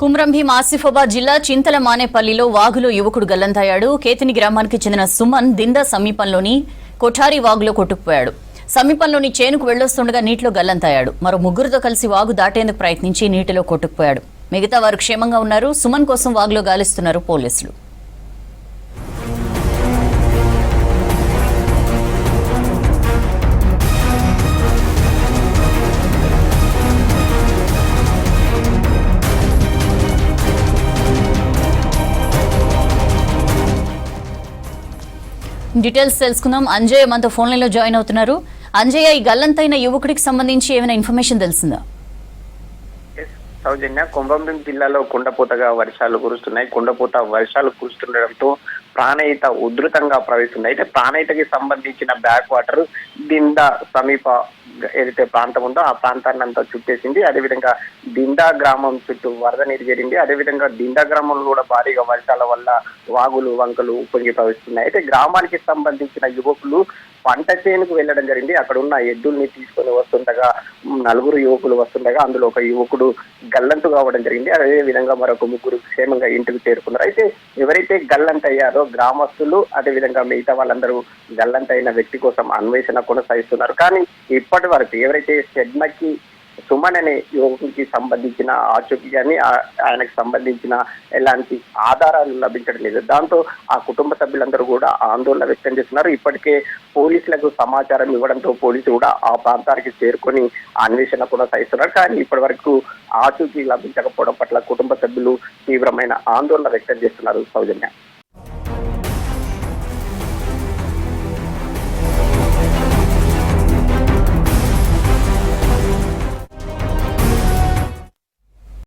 కుమ్రం భీం ఆసిఫాబాద్ జిల్లా చింతల మానేపల్లిలో వాగులో యువకుడు గల్లంతయ్యాడు. కేతిని గ్రామానికి చెందిన సుమన్ దింద సమీపంలోని కొఠారి వాగులో కొట్టుకుపోయాడు. సమీపంలోని చేనుకు వెళ్ళొస్తుండగా నీటిలో గల్లంతయ్యాడు. మరో ముగ్గురితో కలిసి వాగు దాటేందుకు ప్రయత్నించి నీటిలో కొట్టుకుపోయాడు. మిగతా వారు క్షేమంగా ఉన్నారు. సుమన్ కోసం వాగులో గాలిస్తున్నారు పోలీసులు. డీటెయిల్స్ తెలుసుకుందాం. అంజయ్య మనతో ఫోన్ జాయిన్ అవుతున్నారు. అంజయ్య ఈ గల్లంతైన యువకుడికి సంబంధించి ఏమైనా ఇన్ఫర్మేషన్ తెలిసిందా? సౌజన్య కుంభంభీం జిల్లాలో కుండపోతగా వర్షాలు కురుస్తున్నాయి. కుండపోత వర్షాలు కురుస్తుండడంతో ప్రాణయిత ఉధృతంగా ప్రవహిస్తుంది అయితే ప్రాణయితకి సంబంధించిన బ్యాక్ వాటర్ దిందా సమీప ఏదైతే ప్రాంతం ఉందో ఆ ప్రాంతాన్ని అంతా చుట్టేసింది. అదేవిధంగా దిండా గ్రామం చుట్టూ వరద నీరు చేరింది. అదేవిధంగా దిండా గ్రామంలో కూడా భారీగా వర్షాల వల్ల వాగులు వంకలు ఉప్పొంగి ప్రవహిస్తున్నాయి. అయితే గ్రామానికి సంబంధించిన యువకులు పంట చేనుకు వెళ్ళడం జరిగింది. అక్కడ ఉన్న ఎద్దుల్ని తీసుకొని వస్తుండగా నలుగురు యువకులు వస్తుండగా అందులో ఒక యువకుడు గల్లంతు కావడం జరిగింది. అదే విధంగా మరొక ముగ్గురు క్షేమంగా ఇంటికి చేరుకున్నారు. అయితే ఎవరైతే గల్లంత అయ్యారో గ్రామస్తులు అదే విధంగా మిగతా వాళ్ళందరూ గల్లంత అయిన వ్యక్తి కోసం అన్వేషణ కొనసాగిస్తున్నారు. కానీ ఇప్పటి వరకు ఎవరైతే షెడ్మకి సుమన్ అనే యువకుడికి సంబంధించిన ఆచూకీ కానీ ఆయనకు సంబంధించిన ఎలాంటి ఆధారాలు లభించడం లేదు. దాంతో ఆ కుటుంబ సభ్యులందరూ కూడా ఆందోళన వ్యక్తం చేస్తున్నారు. ఇప్పటికే పోలీసులకు సమాచారం ఇవ్వడంతో పోలీసులు కూడా ఆ ప్రాంతానికి చేరుకొని అన్వేషణ కొనసాగిస్తున్నారు కానీ ఇప్పటి వరకు ఆచూకీ లభించకపోవడం పట్ల కుటుంబ సభ్యులు తీవ్రమైన ఆందోళన వ్యక్తం చేస్తున్నారు సౌజన్య.